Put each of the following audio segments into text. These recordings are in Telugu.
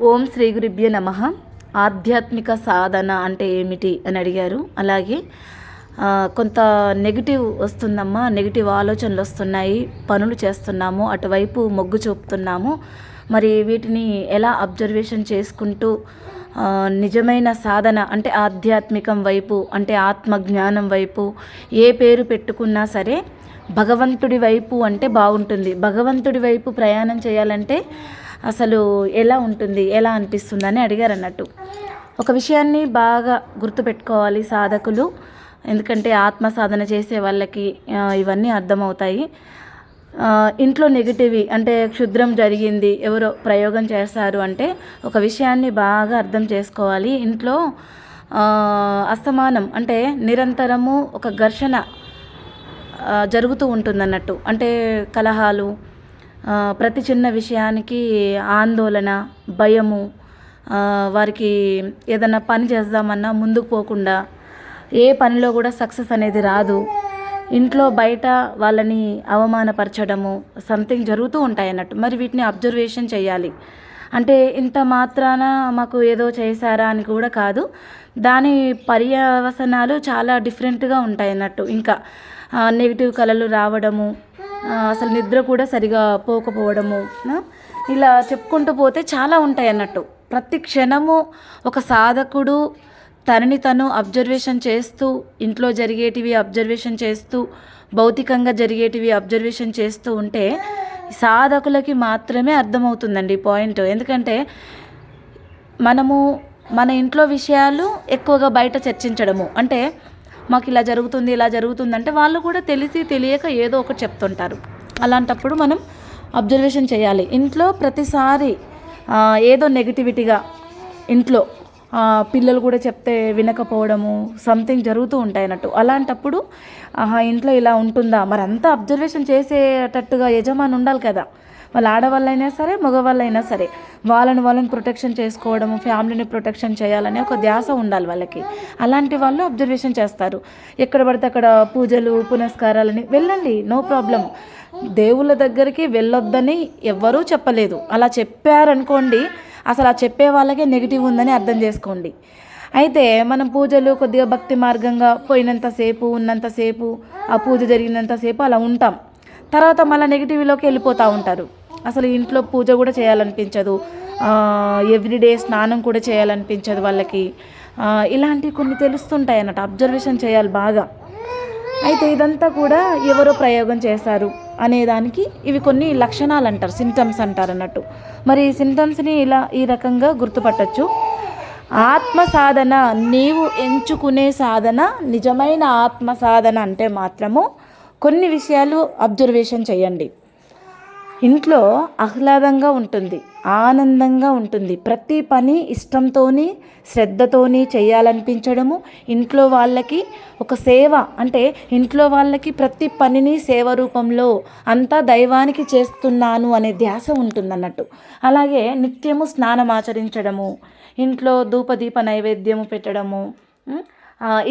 ఓం శ్రీ గురుభ్యో నమ. ఆధ్యాత్మిక సాధన అంటే ఏమిటి అని అడిగారు. అలాగే కొంత నెగిటివ్ వస్తుందమ్మా నెగిటివ్ ఆలోచనలు వస్తున్నాయి పనులు చేస్తున్నాము అటువైపు మొగ్గు చూపుతున్నాము. మరి వీటిని ఎలా అబ్జర్వేషన్ చేసుకుంటూ నిజమైన సాధన అంటే ఆధ్యాత్మికం వైపు అంటే ఆత్మజ్ఞానం వైపు ఏ పేరు పెట్టుకున్నా సరే భగవంతుడి వైపు అంటే బాగుంటుంది. భగవంతుడి వైపు ప్రయాణం చేయాలంటే అసలు ఎలా ఉంటుంది ఎలా అనిపిస్తుంది అని అడిగారు అన్నట్టు ఒక విషయాన్ని బాగా గుర్తుపెట్టుకోవాలి సాధకులు. ఎందుకంటే ఆత్మ సాధన చేసే వాళ్ళకి ఇవన్నీ అర్థమవుతాయి. ఇంట్లో నెగిటివ్ అంటే క్షుద్రం జరిగింది ఎవరో ప్రయోగం చేస్తారు అంటే ఒక విషయాన్ని బాగా అర్థం చేసుకోవాలి. ఇంట్లో అస్తమానం అంటే నిరంతరము ఒక ఘర్షణ జరుగుతూ ఉంటుందన్నట్టు. అంటే కలహాలు ప్రతి చిన్న విషయానికి ఆందోళన భయము వారికి ఏదైనా పని చేద్దామన్నా ముందుకు పోకుండా ఏ పనిలో కూడా సక్సెస్ అనేది రాదు. ఇంట్లో బయట వాళ్ళని అవమానపరచడము సంథింగ్ జరుగుతూ ఉంటాయి అన్నట్టు. మరి వీటిని అబ్జర్వేషన్ చేయాలి. అంటే ఇంత మాత్రాన మాకు ఏదో చేశారా అని కూడా కాదు. దాని పర్యవసనాలు చాలా డిఫరెంట్గా ఉంటాయి అన్నట్టు. ఇంకా నెగిటివ్ కళలు రావడము అసలు నిద్ర కూడా సరిగా పోకపోవడము ఇలా చెప్పుకుంటూ పోతే చాలా ఉంటాయి అన్నట్టు. ప్రతి క్షణము ఒక సాధకుడు తనని తను అబ్జర్వేషన్ చేస్తూ ఇంట్లో జరిగేటివి అబ్జర్వేషన్ చేస్తూ భౌతికంగా జరిగేటివి అబ్జర్వేషన్ చేస్తూ ఉంటే సాధకులకి మాత్రమే అర్థమవుతుందండి పాయింట్. ఎందుకంటే మనము మన ఇంట్లో విషయాలు ఎక్కువగా బయట చర్చించడము. అంటే మాకు ఇలా జరుగుతుంది ఇలా జరుగుతుంది అంటే వాళ్ళు కూడా తెలిసి తెలియక ఏదో ఒకటి చెప్తుంటారు. అలాంటప్పుడు మనం అబ్జర్వేషన్ చేయాలి. ఇంట్లో ప్రతిసారి ఏదో నెగిటివిటీగా ఇంట్లో పిల్లలు కూడా చెప్తే వినకపోవడము సంథింగ్ జరుగుతూ ఉంటాయి అన్నట్టు. అలాంటప్పుడు ఆహా ఇంట్లో ఇలా ఉంటుందా? మరంతా అబ్జర్వేషన్ చేసేటట్టుగా యజమాని ఉండాలి కదా. వాళ్ళ ఆడవాళ్ళైనా సరే మగవాళ్ళైనా సరే వాళ్ళని వాళ్ళని ప్రొటెక్షన్ చేసుకోవడము ఫ్యామిలీని ప్రొటెక్షన్ చేయాలనే ఒక ధ్యాస ఉండాలి వాళ్ళకి. అలాంటి వాళ్ళు అబ్జర్వేషన్ చేస్తారు. ఎక్కడ పడితే అక్కడ పూజలు పునస్కారాలని వెళ్ళండి నో ప్రాబ్లం దేవుళ్ళ దగ్గరికి వెళ్ళొద్దని ఎవ్వరూ చెప్పలేదు. అలా చెప్పారనుకోండి అసలు ఆ చెప్పే వాళ్ళకే నెగిటివ్ ఉందని అర్థం చేసుకోండి. అయితే మనం పూజలు కొద్దిగా భక్తి మార్గంగా పోయినంతసేపు ఉన్నంతసేపు ఆ పూజ జరిగినంతసేపు అలా ఉంటాం. తర్వాత మళ్ళీ నెగిటివ్లోకి వెళ్ళిపోతూ ఉంటారు. అసలు ఇంట్లో పూజ కూడా చేయాలనిపించదు. ఎవ్రీడే స్నానం కూడా చేయాలనిపించదు వాళ్ళకి. ఇలాంటివి కొన్ని తెలుస్తుంటాయి అన్నట్టు అబ్జర్వేషన్ చేయాలి బాగా. అయితే ఇదంతా కూడా ఎవరో ప్రయోగం చేశారు అనేదానికి ఇవి కొన్ని లక్షణాలు అంటారు సింటమ్స్ అంటారు అన్నట్టు. మరి ఈ సింటమ్స్ని ఇలా ఈ రకంగా గుర్తుపట్టచ్చు. ఆత్మ సాధన నీవు ఎంచుకునే సాధన నిజమైన ఆత్మ సాధన అంటే మాత్రము కొన్ని విషయాలు అబ్జర్వేషన్ చేయండి. ఇంట్లో ఆహ్లాదంగా ఉంటుంది ఆనందంగా ఉంటుంది. ప్రతి పని ఇష్టంతోని శ్రద్ధతోని చేయాలనిపించడము ఇంట్లో వాళ్ళకి ఒక సేవ. అంటే ఇంట్లో వాళ్ళకి ప్రతి పనిని సేవ రూపంలో అంతా దైవానికి చేస్తున్నాను అనే ధ్యాస ఉంటుందన్నట్టు. అలాగే నిత్యము స్నానం ఆచరించడము ఇంట్లో ధూపదీప నైవేద్యము పెట్టడము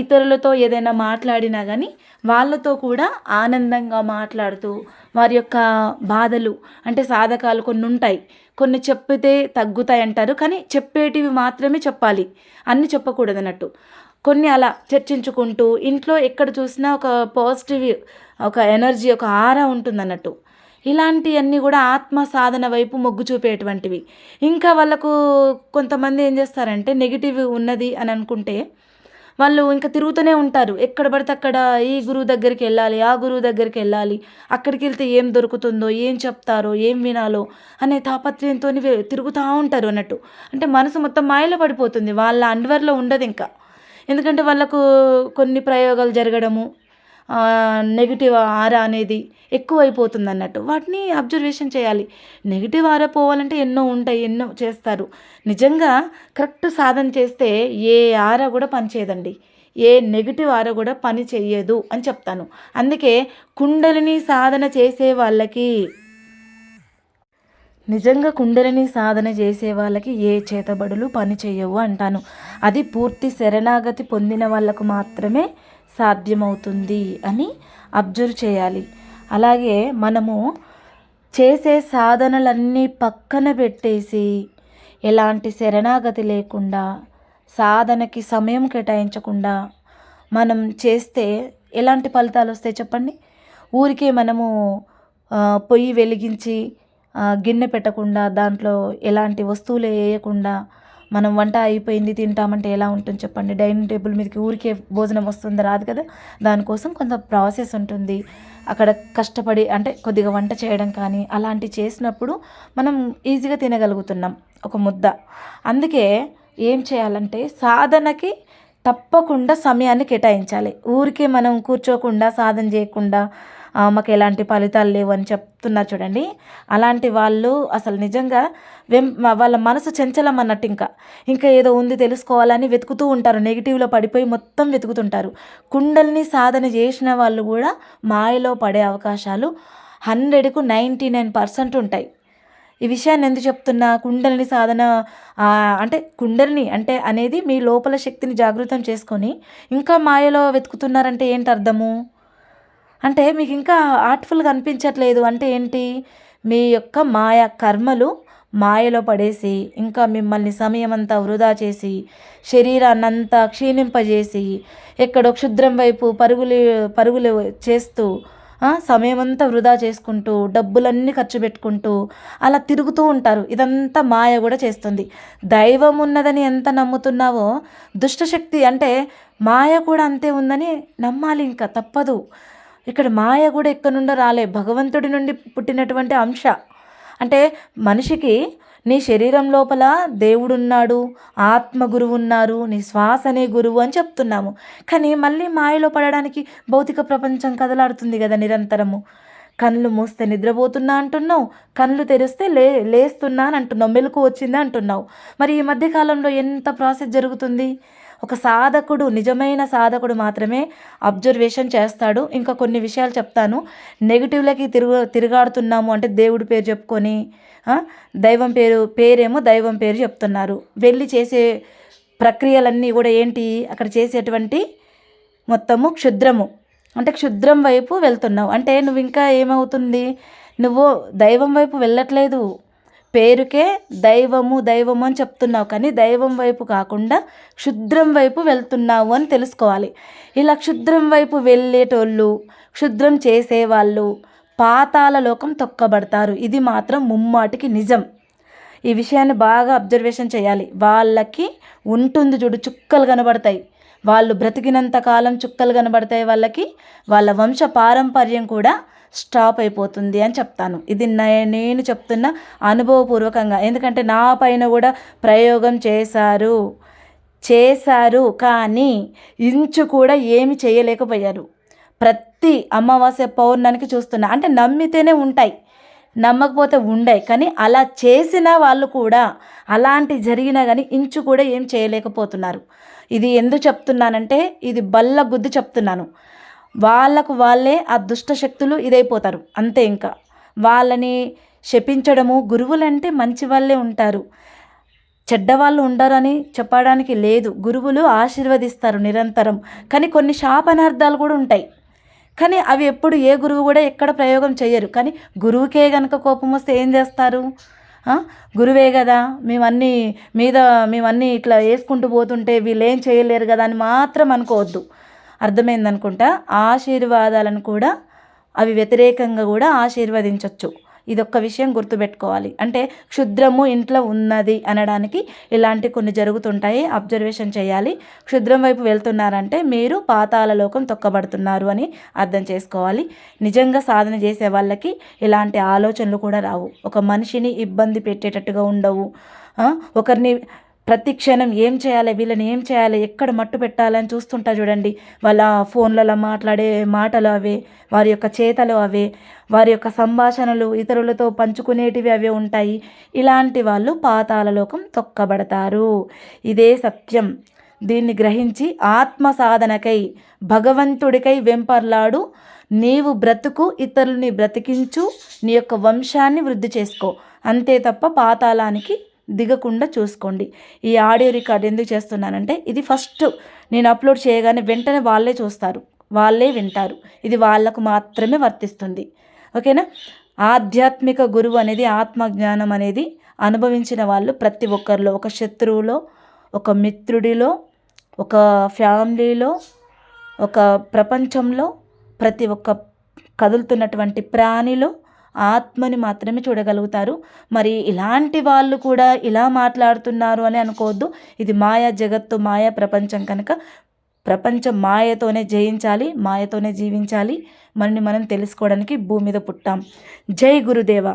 ఇతరులతో ఏదైనా మాట్లాడినా కానీ వాళ్ళతో కూడా ఆనందంగా మాట్లాడుతూ వారి యొక్క బాధలు అంటే సాధకాలు కొన్ని ఉంటాయి. కొన్ని చెప్పితే తగ్గుతాయి అంటారు. కానీ చెప్పేటివి మాత్రమే చెప్పాలి. అన్ని చెప్పకూడదు అన్నట్టు. కొన్ని అలా చర్చించుకుంటూ ఇంట్లో ఎక్కడ చూసినా ఒక పాజిటివ్ ఒక ఎనర్జీ ఒక ఆరా ఉంటుందన్నట్టు ఇలాంటివన్నీ కూడా ఆత్మ సాధన వైపు మొగ్గు చూపేటువంటివి. ఇంకా వాళ్ళకు కొంతమంది ఏం చేస్తారంటే నెగిటివ్ ఉన్నది అని అనుకుంటే వాళ్ళు ఇంకా తిరుగుతూనే ఉంటారు. ఎక్కడ పడితే అక్కడ ఈ గురువు దగ్గరికి వెళ్ళాలి ఆ గురువు దగ్గరికి వెళ్ళాలి. అక్కడికి వెళ్తే ఏం దొరుకుతుందో ఏం చెప్తారో ఏం వినాలో అనే తాపత్రయంతో తిరుగుతూ ఉంటారు అన్నట్టు. అంటే మనసు మొత్తం మాయలో పడిపోతుంది. వాళ్ళ అండవర్లో ఉండదు ఇంకా. ఎందుకంటే వాళ్ళకు కొన్ని ప్రయోగాలు జరగడము నెగిటివ్ ఆర అనేది ఎక్కువైపోతుంది అన్నట్టు వాటిని అబ్జర్వేషన్ చేయాలి. నెగిటివ్ ఆర పోవాలంటే ఎన్నో ఉంటాయి ఎన్నో చేస్తారు. నిజంగా కరెక్ట్ సాధన చేస్తే ఏ ఆర కూడా పనిచేయదండి ఏ నెగిటివ్ ఆర కూడా పని చెయ్యదు అని చెప్తాను. అందుకే కుండలిని సాధన చేసే వాళ్ళకి నిజంగా కుండలిని సాధన చేసే వాళ్ళకి ఏ చేతబడులు పని చేయవు అంటాను. అది పూర్తి శరణాగతి పొందిన వాళ్ళకు మాత్రమే సాధ్యమవుతుంది అని అబ్జర్వ్ చేయాలి. అలాగే మనము చేసే సాధనలన్నీ పక్కన పెట్టేసి ఎలాంటి శరణాగతి లేకుండా సాధనకి సమయం కేటాయించకుండా మనం చేస్తే ఎలాంటి ఫలితాలు వస్తాయి చెప్పండి? ఊరికే మనము పొయ్యి వెలిగించి గిన్నె పెట్టకుండా దాంట్లో ఎలాంటి వస్తువులు వేయకుండా మనం వంట అయిపోయింది తింటామంటే ఎలా ఉంటుంది చెప్పండి. డైనింగ్ టేబుల్ మీదకి ఊరికే భోజనం వస్తుంది? రాదు కదా. దానికోసం కొంత ప్రాసెస్ ఉంటుంది. అక్కడ కష్టపడి అంటే కొద్దిగా వంట చేయడం కానీ అలాంటివి చేసినప్పుడు మనం ఈజీగా తినగలుగుతున్నాం ఒక ముద్ద. అందుకే ఏం చేయాలంటే సాధనకి తప్పకుండా సమయాన్ని కేటాయించాలి. ఊరికే మనం కూర్చోకుండా సాధన చేయకుండా మాకు ఎలాంటి ఫలితాలు లేవు అని చెప్తున్నారు చూడండి. అలాంటి వాళ్ళు అసలు నిజంగా వెం వాళ్ళ మనసు చంచలం అన్నట్టు ఇంకా. ఇంకా ఏదో ఉంది తెలుసుకోవాలని వెతుకుతూ ఉంటారు. నెగిటివ్లో పడిపోయి మొత్తం వెతుకుతుంటారు. కుండల్ని సాధన చేసిన వాళ్ళు కూడా మాయలో పడే అవకాశాలు హండ్రెడ్కు నైంటీ నైన్ పర్సెంట్ ఉంటాయి. ఈ విషయాన్ని ఎందుకు చెప్తున్నా? కుండలిని సాధన అంటే కుండలిని అంటే అనేది మీ లోపల శక్తిని జాగృతం చేసుకొని ఇంకా మాయలో వెతుకుతున్నారంటే ఏంటి అర్థము? అంటే మీకు ఇంకా ఆర్ట్ఫుల్గా అనిపించట్లేదు అంటే ఏంటి? మీ యొక్క మాయ కర్మలు మాయలో పడేసి ఇంకా మిమ్మల్ని సమయం అంతా వృధా చేసి శరీరాన్ని అంతా క్షీణింపజేసి ఎక్కడో క్షుద్రం వైపు పరుగులు పరుగులు చేస్తూ సమయం అంతా వృధా చేసుకుంటూ డబ్బులన్నీ ఖర్చు పెట్టుకుంటూ అలా తిరుగుతూ ఉంటారు. ఇదంతా మాయ కూడా చేస్తుంది. దైవం ఉన్నదని ఎంత నమ్ముతున్నావో దుష్టశక్తి అంటే మాయ కూడా అంతే ఉందని నమ్మాలి ఇంకా తప్పదు. ఇక్కడ మాయ కూడా ఎక్కడి నుండో రాలే. భగవంతుడి నుండి పుట్టినటువంటి అంశ. అంటే మనిషికి నీ శరీరం లోపల దేవుడున్నాడు ఆత్మ గురువు ఉన్నారు నీ శ్వాసనే గురువు అని చెప్తున్నాము. కానీ మళ్ళీ మాయలో పడడానికి భౌతిక ప్రపంచం కదలాడుతుంది కదా నిరంతరము. కళ్ళు మూస్తే నిద్రపోతున్నా అంటున్నావు కళ్ళు తెరిస్తే లే లేస్తున్నా అని అంటున్నావు మెలకు వచ్చింది అంటున్నావు. మరి ఈ మధ్యకాలంలో ఎంత ప్రాసెస్ జరుగుతుంది? ఒక సాధకుడు నిజమైన సాధకుడు మాత్రమే అబ్జర్వేషన్ చేస్తాడు. ఇంకా కొన్ని విషయాలు చెప్తాను. నెగిటివ్లకి తిరుగు తిరుగాడుతున్నాము అంటే దేవుడి పేరు చెప్పుకొని దైవం పేరు పేరేమో దైవం పేరు చెప్తున్నారు. వెళ్ళి చేసే ప్రక్రియలన్నీ కూడా ఏంటి? అక్కడ చేసేటువంటి మొత్తము క్షుద్రము. అంటే క్షుద్రం వైపు వెళ్తున్నావు. అంటే నువ్వు ఇంకా ఏమవుతుంది? నువ్వు దైవం వైపు వెళ్ళట్లేదు. పేరుకే దైవము దైవము అని చెప్తున్నావు కానీ దైవం వైపు కాకుండా క్షుద్రం వైపు వెళ్తున్నావు అని తెలుసుకోవాలి. ఇలా క్షుద్రం వైపు వెళ్ళేటోళ్ళు క్షుద్రం చేసేవాళ్ళు పాతాల లోకం తొక్కబడతారు. ఇది మాత్రం ముమ్మాటికి నిజం. ఈ విషయాన్ని బాగా అబ్జర్వేషన్ చేయాలి. వాళ్ళకి ఉంటుంది చూడు చుక్కలు కనబడతాయి. వాళ్ళు బ్రతికినంత కాలం చుక్కలు కనబడతాయి వాళ్ళకి. వాళ్ళ వంశ పారంపర్యం కూడా స్టాప్ అయిపోతుంది అని చెప్తాను. ఇది నేను చెప్తున్న అనుభవపూర్వకంగా. ఎందుకంటే నా పైన కూడా ప్రయోగం చేశారు. చేశారు కానీ ఇంచు కూడా ఏమి చేయలేకపోయారు. ప్రతి అమావాస్య పౌర్ణానికి చూస్తున్నా అంటే నమ్మితేనే ఉంటాయి నమ్మకపోతే ఉండయి కానీ అలా చేసిన వాళ్ళు కూడా అలాంటి జరిగినా కానీ ఇంచు కూడా ఏం చేయలేకపోతున్నారు. ఇది ఎందుకు చెప్తున్నానంటే ఇది బల్ల గుద్ది చెప్తున్నాను. వాళ్ళకు వాళ్ళే ఆ దుష్ట శక్తులు ఇదైపోతారు. అంతే ఇంకా. వాళ్ళని శపించడము గురువులంటే మంచి వాళ్ళే ఉంటారు. చెడ్డవాళ్ళు ఉండరని చెప్పడానికి లేదు. గురువులు ఆశీర్వదిస్తారు నిరంతరం. కానీ కొన్ని శాపనార్థాలు కూడా ఉంటాయి. కానీ అవి ఎప్పుడు ఏ గురువు కూడా ఎక్కడ ప్రయోగం చేయరు. కానీ గురువుకే కనుక కోపం వస్తే ఏం చేస్తారు? గురువే కదా. మేమన్నీ మీద మేమన్నీ ఇట్లా వేసుకుంటూ పోతుంటే వీళ్ళు ఏం చేయలేరు కదా అని మాత్రం అనుకోవద్దు. అర్థమైందనుకుంటా? ఆశీర్వాదాలను కూడా అవి వ్యతిరేకంగా కూడా ఆశీర్వదించవచ్చు ఇదొక్క విషయం గుర్తుపెట్టుకోవాలి. అంటే క్షుద్రము ఇంట్లో ఉన్నది అనడానికి ఇలాంటి కొన్ని జరుగుతుంటాయి. అబ్జర్వేషన్ చేయాలి. క్షుద్రం వైపు వెళ్తున్నారంటే మీరు పాతాల లోకం తొక్కబడుతున్నారు అని అర్థం చేసుకోవాలి. నిజంగా సాధన చేసే వాళ్ళకి ఇలాంటి ఆలోచనలు కూడా రావు. ఒక మనిషిని ఇబ్బంది పెట్టేటట్టుగా ఉండవు. ఒకరిని ప్రతి క్షణం ఏం చేయాలి వీళ్ళని ఏం చేయాలి ఎక్కడ మట్టు పెట్టాలని చూస్తుంటా చూడండి. వాళ్ళ ఫోన్లలో మాట్లాడే మాటలు అవే వారి యొక్క చేతలు అవే వారి యొక్క సంభాషణలు ఇతరులతో పంచుకునేటివి అవే ఉంటాయి. ఇలాంటి వాళ్ళు పాతాలలోకం తొక్కబడతారు. ఇదే సత్యం. దీన్ని గ్రహించి ఆత్మ సాధనకై భగవంతుడికై వెంపర్లాడు నీవు బ్రతుకు ఇతరులని బ్రతికించు నీ యొక్క వంశాన్ని వృద్ధి చేసుకో. అంతే తప్ప పాతాళానికి దిగకుండా చూసుకోండి. ఈ ఆడియో రికార్డ్ ఎందుకు చేస్తున్నానంటే ఇది ఫస్ట్ నేను అప్లోడ్ చేయగానే వెంటనే వాళ్ళే చూస్తారు. వాళ్ళే వింటారు. ఇది వాళ్ళకు మాత్రమే వర్తిస్తుంది. ఓకేనా? ఆధ్యాత్మిక గురువు అనేది ఆత్మజ్ఞానం అనేది అనుభవించిన వాళ్ళు ప్రతి ఒక్కరిలో ఒక శత్రువులో ఒక మిత్రుడిలో ఒక ఫ్యామిలీలో ఒక ప్రపంచంలో ప్రతి ఒక్క కదులుతున్నటువంటి ప్రాణిలో ఆత్మని మాత్రమే చూడగలుగుతారు. మరి ఇలాంటి వాళ్ళు కూడా ఇలా మాట్లాడుతున్నారు అని అనుకోవద్దు. ఇది మాయా జగత్తు మాయా ప్రపంచం కనుక ప్రపంచం మాయతోనే జయించాలి మాయతోనే జీవించాలి. మనని మనం తెలుసుకోవడానికి భూమి మీద పుట్టాం. జై గురుదేవ.